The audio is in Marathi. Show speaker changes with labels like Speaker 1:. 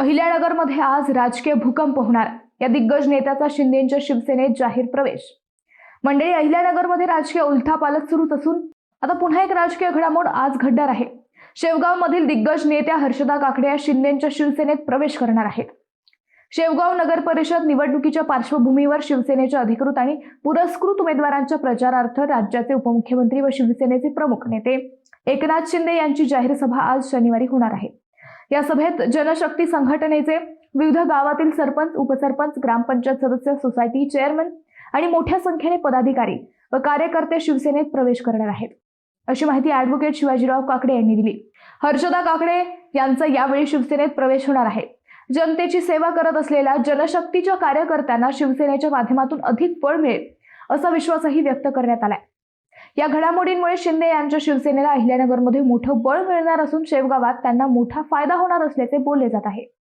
Speaker 1: अहिल्यानगरमध्ये आज राजकीय भूकंप होणार. या दिग्गज नेत्याचा शिंदेच्या शिवसेनेत जाहीर प्रवेश. मंडळी अहिल्यानगरमध्ये राजकीय उलथापालट सुरूच असून आता पुन्हा एक राजकीय घडामोड आज घडणार आहे. शेवगाव मधील दिग्गज नेत्या हर्षदा काकडे या शिंदेच्या शिवसेनेत प्रवेश करणार आहेत. शेवगाव नगर परिषद निवडणुकीच्या पार्श्वभूमीवर शिवसेनेचे अधिकृत आणि पुरस्कृत उमेदवारांच्या प्रचारार्थ राज्याचे उपमुख्यमंत्री व शिवसेनेचे प्रमुख नेते एकनाथ शिंदे यांची जाहीर सभा आज शनिवारी होणार आहे. या सभेत जनशक्ती संघटनेचे विविध गावातील सरपंच उपसरपंच ग्रामपंचायत सदस्य सोसायटी चेअरमन आणि मोठ्या संख्येने पदाधिकारी व कार्यकर्ते शिवसेनेत प्रवेश करणार आहेत. अशी माहिती ऍडव्होकेट शिवाजीराव काकडे यांनी दिली. हर्षदा काकडे यांचा यावेळी शिवसेनेत प्रवेश होणार आहे. जनतेची सेवा करत असलेल्या जनशक्तीच्या कार्यकर्त्यांना शिवसेनेच्या माध्यमातून अधिक बळ मिळेल असा विश्वासही व्यक्त करण्यात आलाय. या घडामोडींमुळे शिंदे यांच्या शिवसेनेला अहिल्यानगरमध्ये मोठं बळ मिळणार असून शेवगावात त्यांना मोठा फायदा होणार असल्याचे बोलले जात आहे.